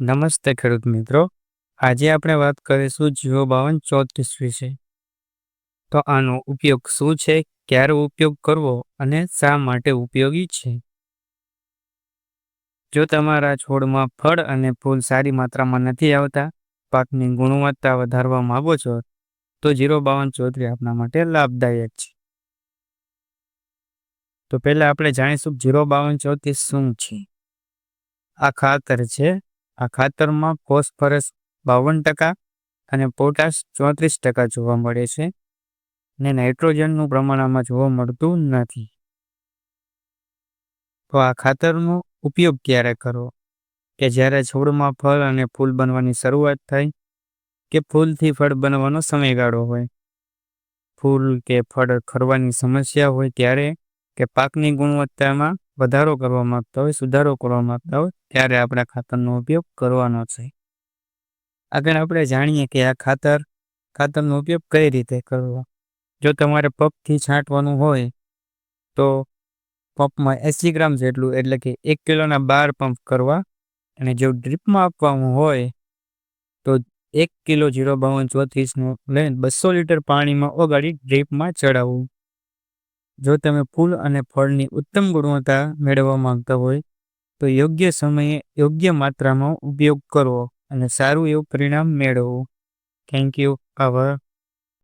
નમસ્તે ખેડૂત મિત્રો. આજે આપણે વાત કરીશું જીઓ બાવન ચોત્રીસ વિશે. તો આનો ઉપયોગ શું છે? ક્યારે ઉપયોગ કરવો? અને શા માટે ઉપયોગી છે? જો તમારા છોડમાં ફળ અને ફૂલ સારી માત્રામાં નથી આવતા, પાકની ગુણવત્તા વધારવા માંગો છો, તો જીરો બાવન ચોત્રીસ આપણા માટે લાભદાયક છે. તો પહેલા આપણે જાણીશું જીરો બાવન ચોત્રીસ શું છે? આ ખાતર છે આ ખાતરમાં ફોસ્ફરસ બાવન ટકા અને પોટાશ ચોત્રીસ ટકા જોવા મળે છે ને નાઇટ્રોજનનું પ્રમાણ આમાં જોવા મળતું નથી. તો આ ખાતરનો ઉપયોગ ક્યારે કરવો? કે જ્યારે છોડમાં ફળ અને ફૂલ બનવાની શરૂઆત થાય કે ફૂલથી ફળ બનવાનો સમયગાળો હોય? ફૂલ કે ફળ ખરવાની સમસ્યા હોય ત્યારે કે પાકની ગુણવત્તામાં વધારો કરવા માંગતા હોય, સુધારો કરવા માંગતા હોય, ત્યારે આપણે ખાતરનો ઉપયોગ કરવાનો છે. આગળ આપણે જાણીએ કે આ ખાતર, ખાતરનો ઉપયોગ કઈ રીતે કરવો? જો તમારે પંપથી છાંટવાનું હોય, તો પંપમાં એંસી ગ્રામ જેટલું, એટલે કે એક કિલોના બાર પંપ કરવા, અને જો ડ્રીપમાં આપવાનું હોય, તો એક કિલો જીરો બાવન ચોત્રીસનું લઈને બસો લીટર પાણીમાં ઓગાળી ડ્રીપમાં ચડાવવું. જો તમે ફૂલ અને ફળની ઉત્તમ ગુણવત્તા મેળવવા માંગતા હોય, તો યોગ્ય સમયે યોગ્ય માત્રામાં ઉપયોગ કરવો અને સારું એવું પરિણામ મેળવવું. થેન્ક યુ આભાર.